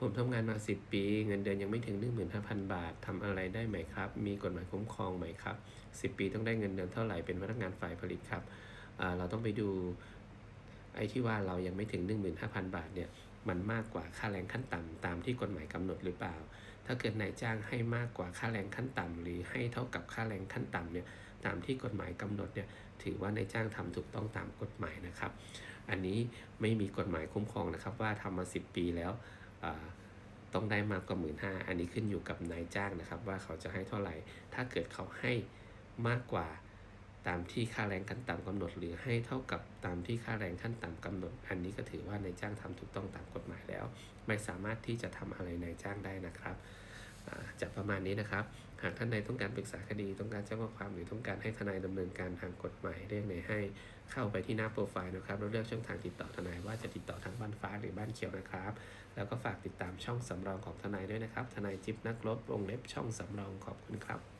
ผมทำงานมา 10 ปี เงินเดือนยังไม่ถึง 15,000 บาททำอะไรได้ไหมครับ มีกฎหมายคุ้มครองไหมครับ 10 ปีต้องได้เงินเดือนเท่าไหร่เป็นพนักงานฝ่ายผลิตครับ เราต้องไปดูไอ้ที่ว่าเรายังไม่ถึง 15,000 บาทเนี่ยมันมากกว่าค่าแรงขั้นต่ำตามที่กฎหมายกำหนดหรือเปล่า ถ้าเกิดนายจ้างให้มากกว่าค่าแรงขั้นต่ำหรือให้เท่ากับค่าแรงขั้นต่ำเนี่ยตามที่กฎหมายกำหนดเนี่ยถือว่านายจ้างทำถูกต้องตามกฎหมายนะครับ อันนี้ไม่มีกฎหมายคุ้มครองนะครับว่าทำมา 10 ปีแล้ว ต้องได้มากกว่าหมื่นห้าอันนี้ขึ้นอยู่กับนายจ้างนะครับ ว่าเขาจะให้เท่าไหร่ ถ้าเกิดเขาให้มากกว่าตามที่ค่าแรงขั้นต่ำกำหนด หรือให้เท่ากับตามที่ค่าแรงขั้นต่ำกำหนด อันนี้ก็ถือว่านายจ้างทำถูกต้องตามกฎหมายแล้ว ไม่สามารถที่จะทำอะไรนายจ้างได้นะครับอ่าจะประมาณนี้นะครับ หากท่านใดต้องการปรึกษาคดี ต้องการแจ้งข้อความหรือต้องการให้ทนายดำเนินการทางกฎหมายเรื่องไหนให้เข้าไปที่หน้าโปรไฟล์นะครับแล้วเลือกช่องทางติดต่อทนายว่าจะติดต่อทางบ้านฟ้าหรือ บ้านเขียวนะครับ แล้วก็ฝากติดตามช่องสำรองของทนายด้วยนะครับ ทนายจิ๊บนักรบวงเล็บช่องสำรองขอบคุณครับ